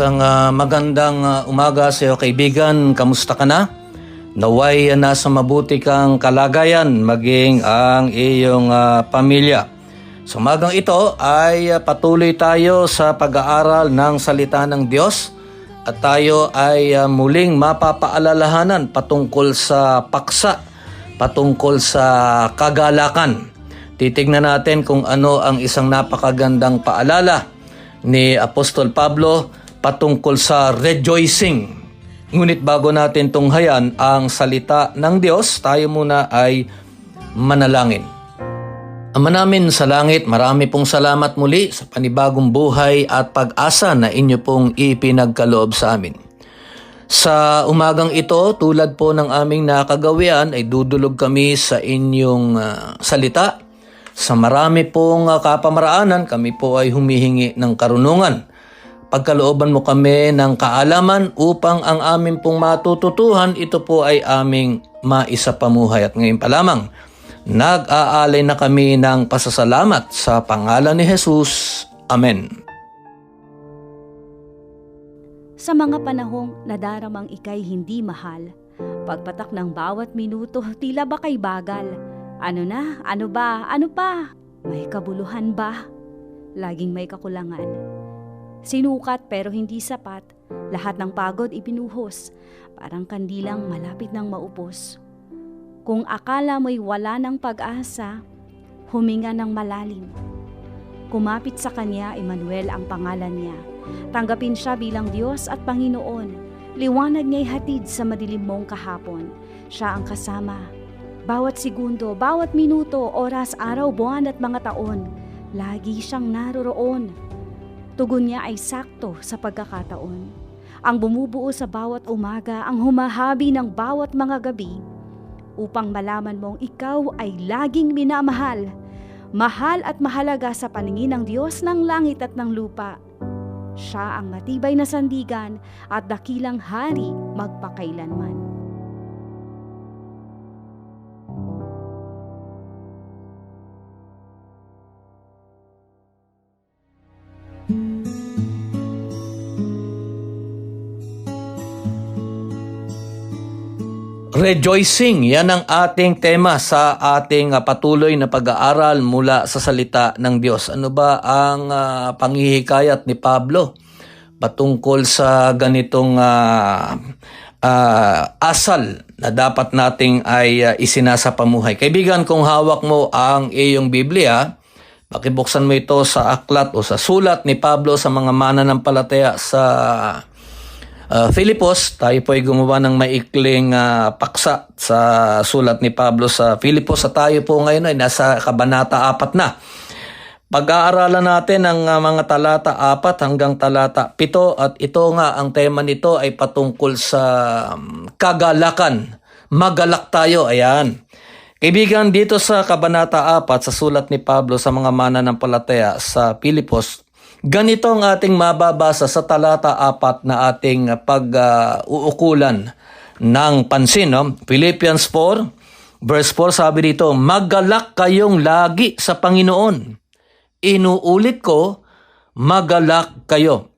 Isang ah, magandang ah, umaga sa iyo kaibigan. Kamusta ka na? Naway ah, nasa mabuti kang kalagayan maging ang iyong ah, pamilya. Sa umagang ito ay ah, patuloy tayo sa pag-aaral ng salita ng Diyos at tayo ay ah, muling mapapaalalahanan patungkol sa paksa, patungkol sa kagalakan. Titignan natin kung ano ang isang napakagandang paalala ni Apostol Pablo patungkol sa rejoicing. Ngunit bago natin tunghayan ang salita ng Diyos, tayo muna ay manalangin. Ama namin sa langit, marami pong salamat muli sa panibagong buhay at pag-asa na inyo pong ipinagkaloob sa amin. Sa umagang ito, tulad po ng aming nakagawian, ay dudulog kami sa inyong ah, salita. Sa marami pong ah, kapamaraanan, kami po ay humihingi ng karunungan. Pagkalooban mo kami ng kaalaman upang ang aming pong matututuhan, ito po ay aming maisapamuhay. At ngayon pa lamang, nag-aalay na kami ng pasasalamat sa pangalan ni Jesus. Amen. Sa mga panahong nadaramang ikay hindi mahal, pagpatak ng bawat minuto tila ba kay bagal. Ano na? Ano ba? Ano pa? May kabuluhan ba? Laging may kakulangan. Sinukat pero hindi sapat, lahat ng pagod ibinuhos, parang kandilang malapit ng maupos. Kung akala mo'y wala ng pag-asa, huminga ng malalim. Kumapit sa kanya, Emmanuel ang pangalan niya. Tanggapin siya bilang Diyos at Panginoon. Liwanag niya'y hatid sa madilim mong kahapon. Siya ang kasama. Bawat segundo, bawat minuto, oras, araw, buwan at mga taon, lagi siyang naroroon. Tugon niya ay sakto sa pagkakataon. Ang bumubuo sa bawat umaga, ang humahabi ng bawat mga gabi, upang malaman mong ikaw ay laging minamahal. Mahal at mahalaga sa paningin ng Diyos ng langit at ng lupa. Siya ang matibay na sandigan at dakilang hari magpakailanman. Rejoicing, yan ang ating tema sa ating ah, patuloy na pag-aaral mula sa salita ng Diyos. Ano ba ang ah, panghihikayat ni Pablo patungkol sa ganitong ah, ah, asal na dapat nating ay ah, isinasapamuhay? Kaibigan, kung hawak mo ang iyong Biblia, pakibuksan mo ito sa aklat o sa sulat ni Pablo sa mga mananampalataya sa Uh, Filipos, tayo po ay gumawa ng maikling ah, paksa sa sulat ni Pablo sa Filipos sa tayo po ngayon ay nasa kabanata 4 na. Pag-aaralan natin ang ah, mga talata 4 hanggang talata 7 at ito nga ang tema nito ay patungkol sa um, kagalakan. Magalak tayo, ayan. Kaibigan, dito sa Kabanata 4 sa sulat ni Pablo sa mga mananampalataya sa Filipos, Ganito ang ating mababasa sa talata 4 na ating pag-uukulan ng pansin. No? Philippians 4, verse 4, sabi dito, Magalak kayong lagi sa Panginoon. Inuulit ko, magalak kayo.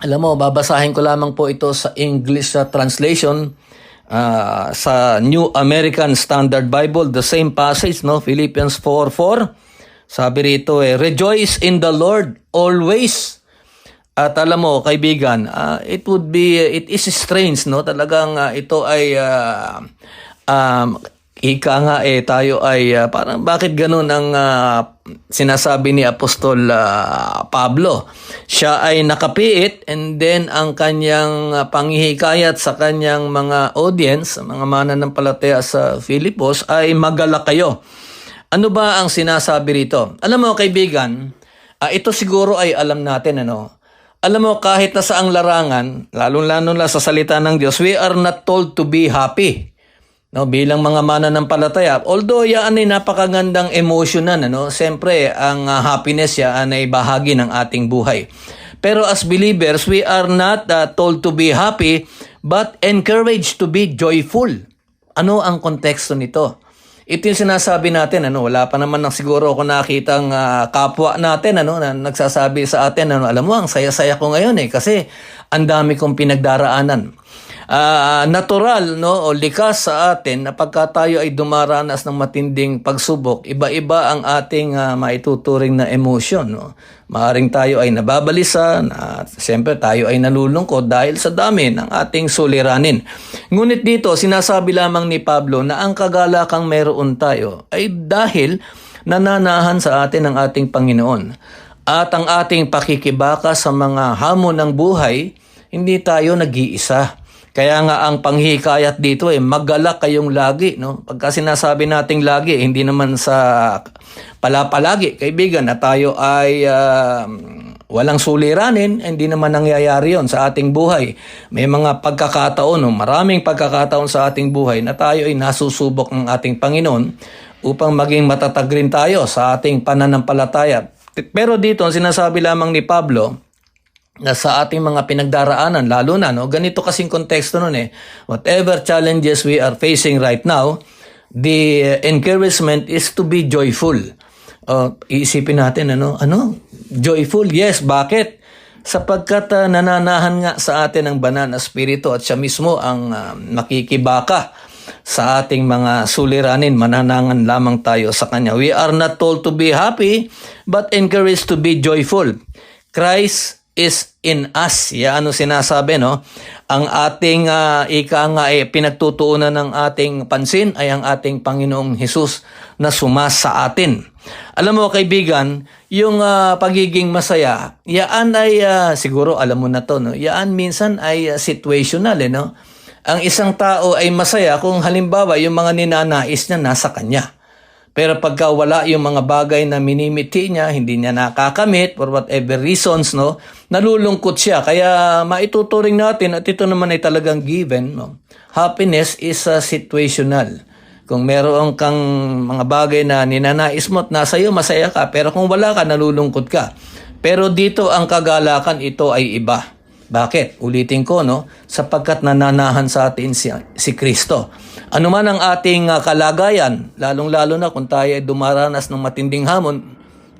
Alam mo, babasahin ko lamang po ito sa English translation uh, sa New American Standard Bible, the same passage, no? Philippians 4.4. Sabi rito eh, rejoice in the Lord always. At alam mo, kaibigan, ah, it would be, it is strange, no? Talagang ah, ito ay, ah, um, ika nga eh tayo ay ah, parang bakit ganun ang ah, sinasabi ni Apostol ah, Pablo. Siya ay nakapiit and then ang kanyang ah, panghihikayat sa kanyang mga audience, mga mananampalataya sa Filipos ay magala kayo. Ano ba ang sinasabi rito? Alam mo kaibigan, ah, ito siguro ay alam natin ano. Alam mo kahit na sa ang larangan, lalong-lalo na sa salita ng Diyos, we are not told to be happy. No, bilang mga mananampalataya, although yan ay napakagandang emosyonan, ano, siyempre ang ah, happiness yan ay bahagi ng ating buhay. Pero as believers, we are not ah, told to be happy, but encouraged to be joyful. Ano ang konteksto nito? Ito yung sinasabi natin, ano, wala pa naman ng siguro ako nakitang ah, kapwa natin, ano, na nagsasabi sa atin, ano, alam mo, ang saya-saya ko ngayon eh, kasi ang dami kong pinagdaraanan. Ah, natural no o likas sa atin na pagka tayo ay dumaranas ng matinding pagsubok, iba-iba ang ating ah, maituturing na emosyon no. Maaring tayo ay nababalisa, na siyempre tayo ay nalulungkot dahil sa dami ng ating suliranin. Ngunit dito sinasabi lamang ni Pablo na ang kagalakang meron tayo ay dahil nananahan sa atin ang ating Panginoon. At ang ating pakikibaka sa mga hamon ng buhay, hindi tayo nag-iisa. Kaya nga ang panghikayat dito eh, magalak kayong lagi. No? Pagka sinasabi nating lagi, hindi naman sa palapalagi, kaibigan, na tayo ay ah, walang suliranin, hindi naman nangyayari yon sa ating buhay. May mga pagkakataon, no? maraming pagkakataon sa ating buhay na tayo ay nasusubok ng ating Panginoon upang maging matatag rin tayo sa ating pananampalataya. Pero dito, sinasabi lamang ni Pablo, na sa ating mga pinagdaraanan, lalo na, no, ganito kasing konteksto nun eh, whatever challenges we are facing right now, the uh, encouragement is to be joyful. Uh, iisipin natin, ano, ano? Joyful, yes. Bakit? Sapagkat uh, nananahan nga sa atin ang banal na spirito at siya mismo ang uh, nakikibaka sa ating mga suliranin, mananangan lamang tayo sa Kanya. We are not told to be happy, but encouraged to be joyful. Christ is in us. Ya ano sinasabi no? Ang ating ah, ika nga eh, pinagtutuunan ng ating pansin ay ang ating Panginoong Hesus na sumas sa atin. Alam mo kaibigan, yung ah, pagiging masaya, yaan ay ah, siguro alam mo na to no. Yaan minsan ay ah, situational eh no. Ang isang tao ay masaya kung halimbawa yung mga ninanais niya nasa kanya. Pero pagka wala yung mga bagay na minimiti niya, hindi niya nakakamit for whatever reasons, no, nalulungkot siya. Kaya maituturing natin at ito naman ay talagang given, no. Happiness is uh, situational. Kung meron kang mga bagay na ninanais mo at nasa iyo, masaya ka. Pero kung wala ka, nalulungkot ka. Pero dito ang kagalakan, ito ay iba. Bakit? Ulitin ko, no? Sapagkat nananahan sa atin si, si Kristo. Ano man ang ating ah, kalagayan, lalong-lalo na kung tayo ay dumaranas ng matinding hamon,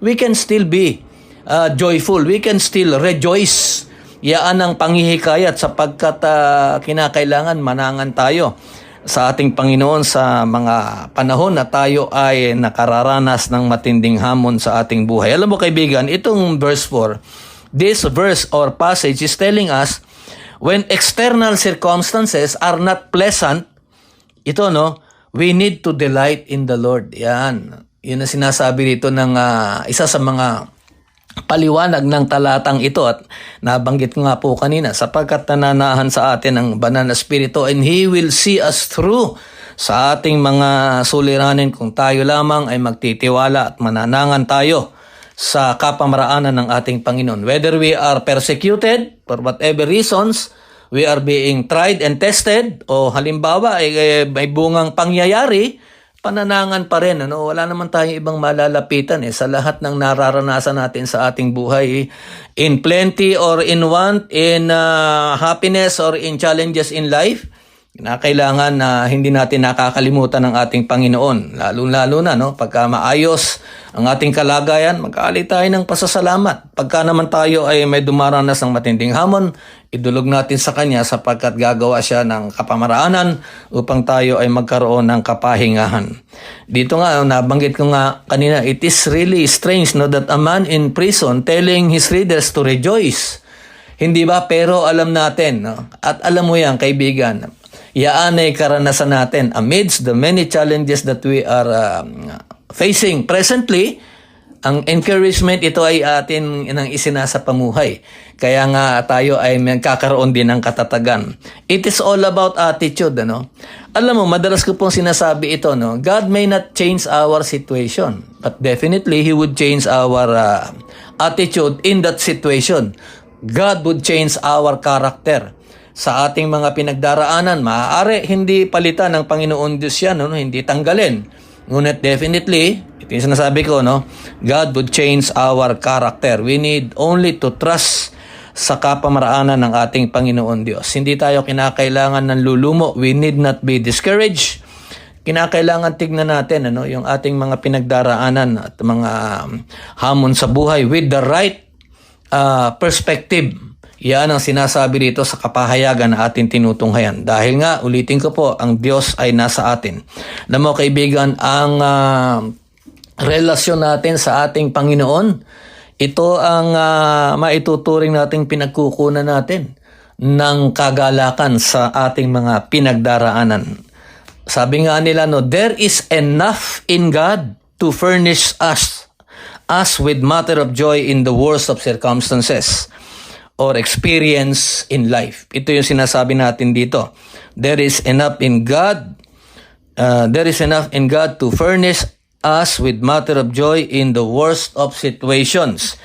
we can still be ah, joyful. We can still rejoice. Yaan ang panghihikayat sapagkat ah, kinakailangan manangan tayo sa ating Panginoon sa mga panahon na tayo ay nakararanas ng matinding hamon sa ating buhay. Alam mo kaibigan, itong verse 4, this verse or passage is telling us when external circumstances are not pleasant, ito no, we need to delight in the Lord. Yan. Yun ang sinasabi dito ng ah, isa sa mga paliwanag ng talatang ito at nabanggit ko nga po kanina sapagkat nananahan sa atin ang banal na spirito and He will see us through sa ating mga suliranin kung tayo lamang ay magtitiwala at mananangan tayo sa kapamaraanan ng ating Panginoon. Whether we are persecuted for whatever reasons, we are being tried and tested, o halimbawa ay, ay may bungang pangyayari, pananangan pa rin. Ano? Wala naman tayong ibang malalapitan eh, sa lahat ng nararanasan natin sa ating buhay. In plenty or in want, in uh, happiness or in challenges in life, na kailangan na hindi natin nakakalimutan ng ating Panginoon. Lalo-lalo na, no? pagka maayos ang ating kalagayan, magkaali tayo ng pasasalamat. Pagka naman tayo ay may dumaranas ng matinding hamon, idulog natin sa Kanya sapagkat gagawa siya ng kapamaraanan upang tayo ay magkaroon ng kapahingahan. Dito nga, nabanggit ko nga kanina, it is really strange no, that a man in prison telling his readers to rejoice. Hindi ba? Pero alam natin, no? at alam mo yan, kaibigan, Yaan ay karanasan natin amidst the many challenges that we are um, facing presently. Ang encouragement ito ay atin nang isinasa pamuhay. Kaya nga tayo ay magkakaroon din ng katatagan. It is all about attitude, ano? Alam mo, madalas ko pong sinasabi ito, no? God may not change our situation, but definitely He would change our uh, attitude in that situation. God would change our character sa ating mga pinagdaraanan. Maaari hindi palitan ng Panginoon Diyos yan, no? hindi tanggalin. Ngunit definitely, ito yung sinasabi ko, no? God would change our character. We need only to trust sa kapamaraanan ng ating Panginoon Diyos. Hindi tayo kinakailangan ng lulumo. We need not be discouraged. Kinakailangan tignan natin ano, yung ating mga pinagdaraanan at mga um, hamon sa buhay with the right uh, perspective. Yan ang sinasabi dito sa kapahayagan na ating tinutunghayan. Dahil nga, ulitin ko po, ang Diyos ay nasa atin. Alam mo kaibigan, ang uh, relasyon natin sa ating Panginoon, ito ang uh, maituturing nating pinagkukunan natin ng kagalakan sa ating mga pinagdaraanan. Sabi nga nila, no, there is enough in God to furnish us us with matter of joy in the worst of circumstances or experience in life. Ito yung sinasabi natin dito. There is enough in God uh, there is enough in God to furnish us with matter of joy in the worst of situations.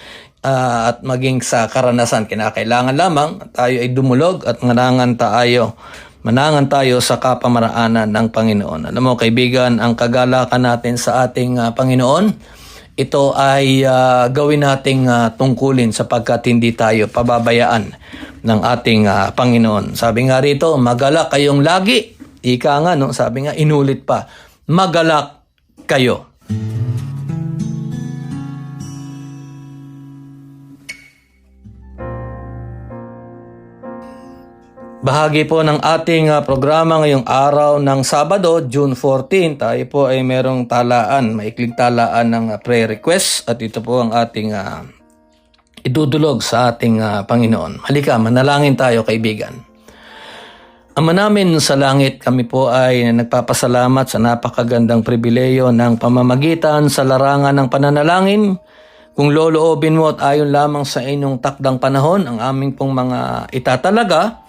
Uh, at maging sa karanasan, kinakailangan lamang tayo ay dumulog at manangan tayo manangan tayo sa kapamaraanan ng Panginoon. Alam mo kaibigan, ang kagalakan natin sa ating uh, Panginoon, ito ay uh, gawin nating uh, tungkulin sapagkat hindi tayo pababayaan ng ating uh, Panginoon. Sabi nga rito, magalak kayong lagi. Ika nga, no? sabi nga, inulit pa, magalak kayo. Bahagi po ng ating uh, programa ngayong araw ng Sabado, June 14. Tayo po ay merong talaan, maikling talaan ng uh, prayer request at ito po ang ating uh, idudulog sa ating uh, Panginoon. Halika, manalangin tayo kaibigan. Ama namin sa langit, kami po ay nagpapasalamat sa napakagandang pribileyo ng pamamagitan sa larangan ng pananalangin. Kung loloobin mo at ayon lamang sa inyong takdang panahon, ang aming pong mga itatalaga,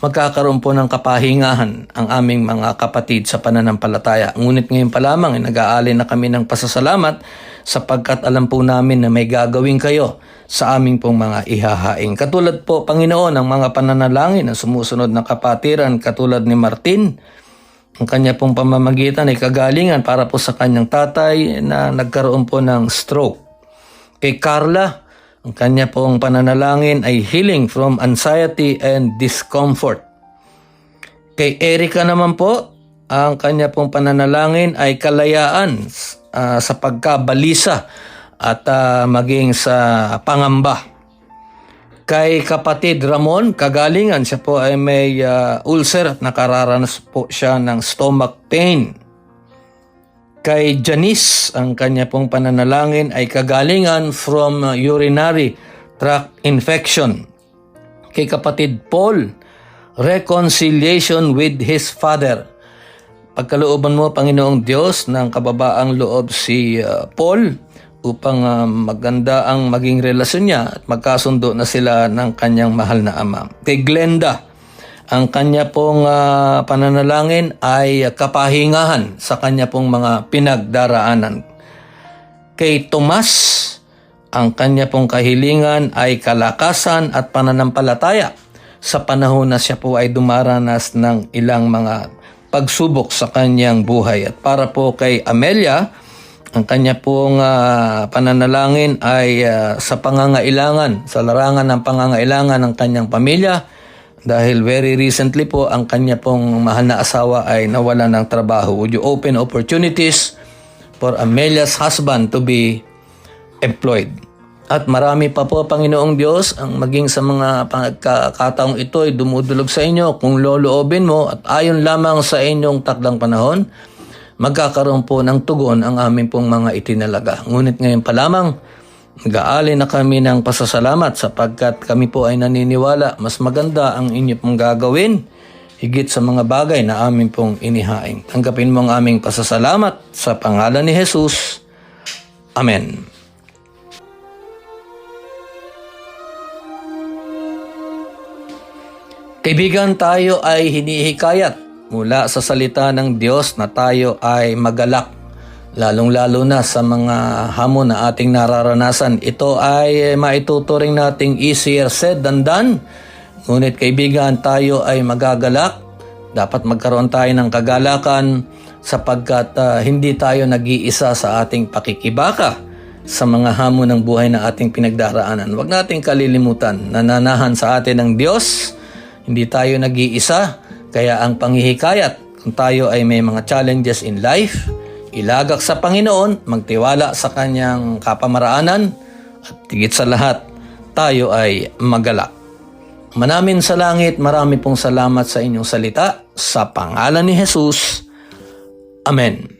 magkakaroon po ng kapahingahan ang aming mga kapatid sa pananampalataya. Ngunit ngayon pa lamang, eh, nag-aalin na kami ng pasasalamat sapagkat alam po namin na may gagawin kayo sa aming pong mga ihahaing. Katulad po, Panginoon, ang mga pananalangin ng sumusunod na kapatiran katulad ni Martin, ang kanya pong pamamagitan ay kagalingan para po sa kanyang tatay na nagkaroon po ng stroke. Kay Carla, ang kanya pong pananalangin ay healing from anxiety and discomfort. Kay Erika naman po, ang kanya pong pananalangin ay kalayaan uh, sa pagkabalisa at uh, maging sa pangamba. Kay kapatid Ramon, kagalingan siya po ay may uh, ulcer at nakararanas po siya ng stomach pain. Kay Janice, ang kanya pong pananalangin ay kagalingan from uh, urinary tract infection. Kay kapatid Paul, reconciliation with his father. Pagkalooban mo, Panginoong Diyos, ng kababaang loob si uh, Paul upang uh, maganda ang maging relasyon niya at magkasundo na sila ng kanyang mahal na ama. Kay Glenda, ang kanya pong uh, pananalangin ay kapahingahan sa kanya pong mga pinagdaraanan. Kay Tomas, ang kanya pong kahilingan ay kalakasan at pananampalataya sa panahon na siya po ay dumaranas ng ilang mga pagsubok sa kanyang buhay. At para po kay Amelia, ang kanya pong uh, pananalangin ay uh, sa pangangailangan, sa larangan ng pangangailangan ng kanyang pamilya, dahil very recently po, ang kanya pong mahal na asawa ay nawala ng trabaho. Would you open opportunities for Amelia's husband to be employed? At marami pa po, Panginoong Diyos, ang maging sa mga pagkakataong ito ay dumudulog sa inyo kung loloobin mo at ayon lamang sa inyong takdang panahon, magkakaroon po ng tugon ang aming pong mga itinalaga. Ngunit ngayon pa lamang, Nag-aali na kami ng pasasalamat sapagkat kami po ay naniniwala mas maganda ang inyo pong gagawin higit sa mga bagay na amin pong inihaing. Tanggapin mo ang aming pasasalamat sa pangalan ni Jesus. Amen. Kaibigan, tayo ay hinihikayat mula sa salita ng Diyos na tayo ay magalak. Lalong-lalo na sa mga hamon na ating nararanasan. Ito ay maituturing nating easier said than done. Ngunit kaibigan, tayo ay magagalak. Dapat magkaroon tayo ng kagalakan sapagkat ah, hindi tayo nag-iisa sa ating pakikibaka sa mga hamon ng buhay na ating pinagdaraanan. Huwag nating kalilimutan, nananahan sa atin ng Diyos, hindi tayo nag-iisa, kaya ang panghihikayat kung tayo ay may mga challenges in life, ilagak sa Panginoon, magtiwala sa Kanyang kapamaraanan, at higit sa lahat, tayo ay magalak. Manamin sa langit, marami pong salamat sa inyong salita. Sa pangalan ni Jesus, Amen.